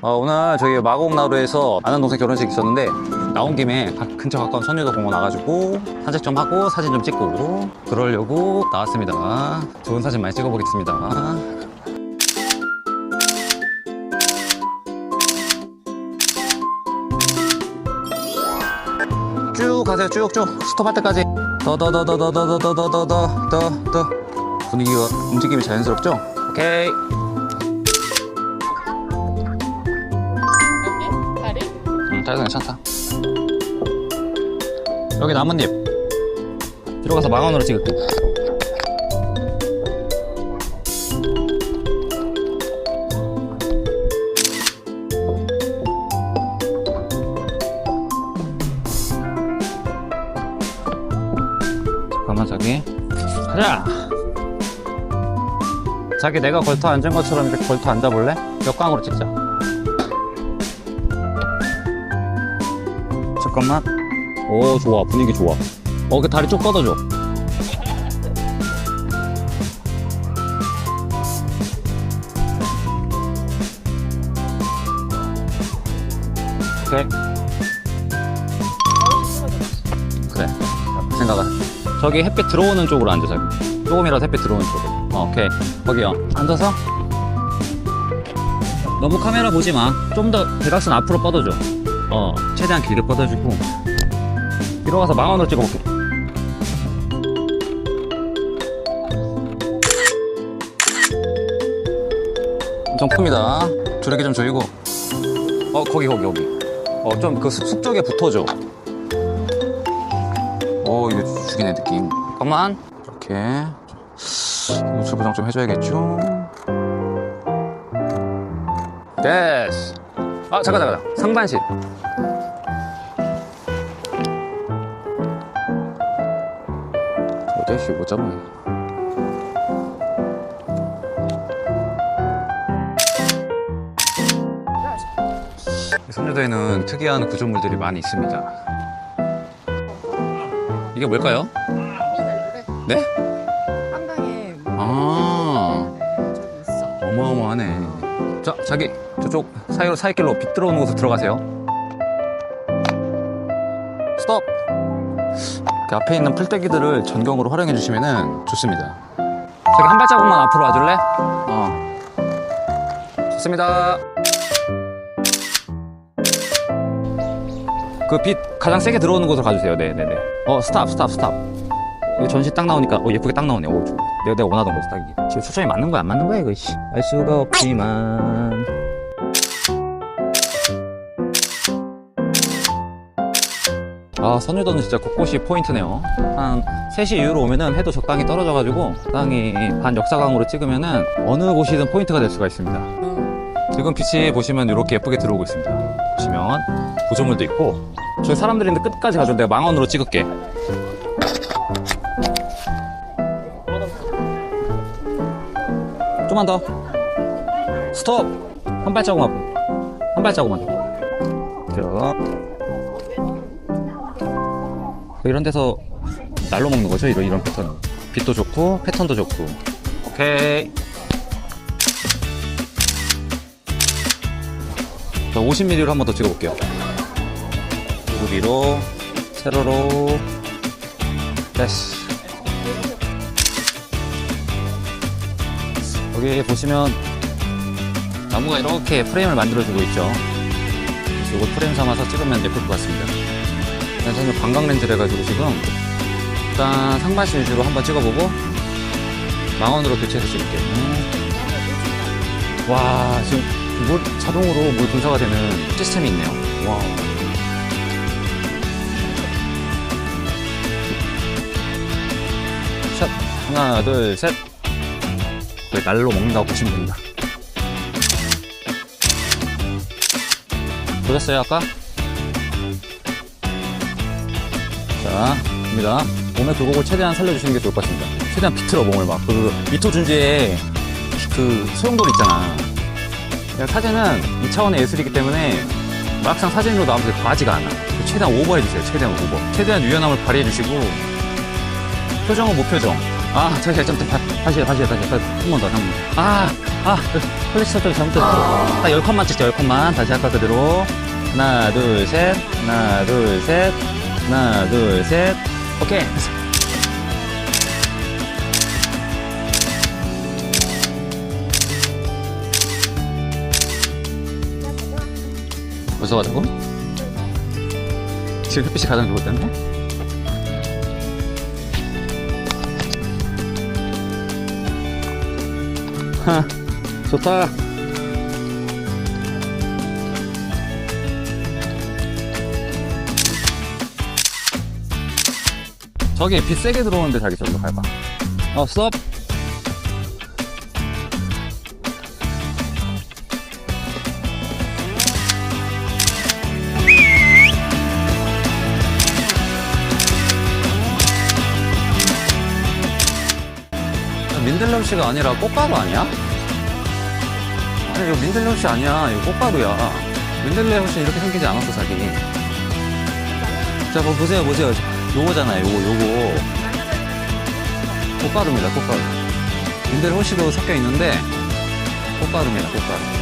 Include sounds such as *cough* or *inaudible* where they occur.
어, 오늘 저기 마곡나루에서 아는 동생 결혼식 있었는데 나온 김에 가- 근처 가까운 선유도 공원 와가지고 산책 좀 하고 사진 좀 찍고 그러려고 나왔습니다. 좋은 사진 많이 찍어보겠습니다. 쭉 가세요 쭉쭉 스톱할 때까지 더 더 더 더 더 더 더 더 더 더 더 분위기가 움직임이 자연스럽죠? 오케이 응, 다리도 괜찮다. 여기 나뭇잎. 들어가서 망원으로 찍을게. 잠깐만, 자기. 가자! 자기 내가 걸터 앉은 것처럼 이렇게 걸터 앉아볼래? 역광으로 찍자. 잠깐만. 오, 좋아. 분위기 좋아. 어, 그 다리 쭉 뻗어줘. 오케이. 그래. 그 생각은. 저기 햇빛 들어오는 쪽으로 앉아, 자기. 조금이라도 햇빛 들어오는 쪽으로. 어, 오케이. 거기요. 앉아서. 너무 카메라 보지 마. 좀 더 대각선 앞으로 뻗어줘. 어, 최대한 길게 뻗어주고 뒤로 가서 망원으로 찍어볼게. 엄청 큽니다. 조력이 좀 조이고. 어 거기 거기 거기. 어 좀그숲 쪽에 붙어줘. 오 이거 죽이네 느낌. 잠깐만 이렇게. 우측 보정 좀 해줘야겠죠? 됐어. 아 잠깐 잠깐 상반신. 어디시 못 잡네. 선유도에는 특이한 구조물들이 많이 있습니다. 이게 뭘까요? 네? 한강에 뭐 아. 있어. 어마어마하네 자 자기 저쪽 사이로 사이길로 빛 들어오는 곳으로 들어가세요. 스톱! 이렇게 앞에 있는 풀떼기들을 전경으로 활용해 주시면 좋습니다. 저기 한 발자국만 앞으로 와줄래? 어. 좋습니다. 그 빛 가장 세게 들어오는 곳으로 가주세요. 네네네. 어 스탑 스탑 스탑 전시 딱 나오니까 어 예쁘게 딱 나오네. 오 좋아 내가 내가 원하던 곳 딱이게. 지금 초점이 맞는 거야 안 맞는 거야 이거 씨. 알 수가 없지만. 아 선유도는 진짜 곳곳이 포인트네요. 한 3시 이후로 오면은 해도 적당히 떨어져가지고 적당히 반 역사광으로 찍으면은 어느 곳이든 포인트가 될 수가 있습니다. 지금 빛이 보시면 이렇게 예쁘게 들어오고 있습니다. 보시면 구조물도 있고. 저기 사람들이 있는데 끝까지 가죠 내가 망원으로 찍을게 좀만 더. 스톱. 한 발자국만. 한 발자국만. 자. 이런 데서 날로 먹는 거죠? 이런 이런 패턴. 빛도 좋고 패턴도 좋고. 오케이. 자 50mm로 한 번 더 찍어볼게요. 위로 위로 세로로. 됐어 여기 보시면 나무가 이렇게 프레임을 만들어주고 있죠. 그래서 이거 프레임 삼아서 찍으면 예쁠 것 같습니다. 일단 저는 관광 렌즈를 해가지고 지금 일단 상반신 위주로 한번 찍어보고 망원으로 교체해서 찍을게요. 와 지금 물 자동으로 물 분사가 되는 시스템이 있네요. 와. 샷 하나 둘 셋. 거의 날로 먹는다고 보시면 됩니다. 보셨어요, 아까? 자, 갑니다. 몸의 굴곡을 최대한 살려주시는 게 좋을 것 같습니다. 최대한 비틀어, 몸을 막. 그, 미토 준지의 그 소용돌이 있잖아. 그냥 사진은 2차원의 예술이기 때문에 막상 사진으로 나오면 과하지가 않아. 최대한 오버해주세요, 최대한 오버. 최대한 유연함을 발휘해주시고, 표정은 무표정. 아, 잠시만, 잠시만, 다- 다시 해, 다시 해, 다시 해. 한번 더, 한 번 더. 아, 아, 플래시 좀 잘못됐어. 딱 10컷만 찍자, 10컷만. 다시 아까 그대로. 하나, 둘, 셋. 하나, 둘, 셋. 하나, 둘, 셋. 오케이. 됐어. 가자고? 지금 햇빛이 가장 좋을 때인데? *laughs* 좋다. 저기 빛 세게 들어오는데 자기 저기로 밟아. 어, 스톱. 민들레 씨가 아니라 꽃가루 아니야? 아니 이거 민들레 씨 아니야. 이거 꽃가루야. 민들레 씨 이렇게 생기지 않았어 자기? 자 뭐 보세요 보세요. 요거잖아요 요거 요거. 꽃가루입니다 꽃가루. 민들레 씨도 섞여 있는데 꽃가루입니다 꽃가루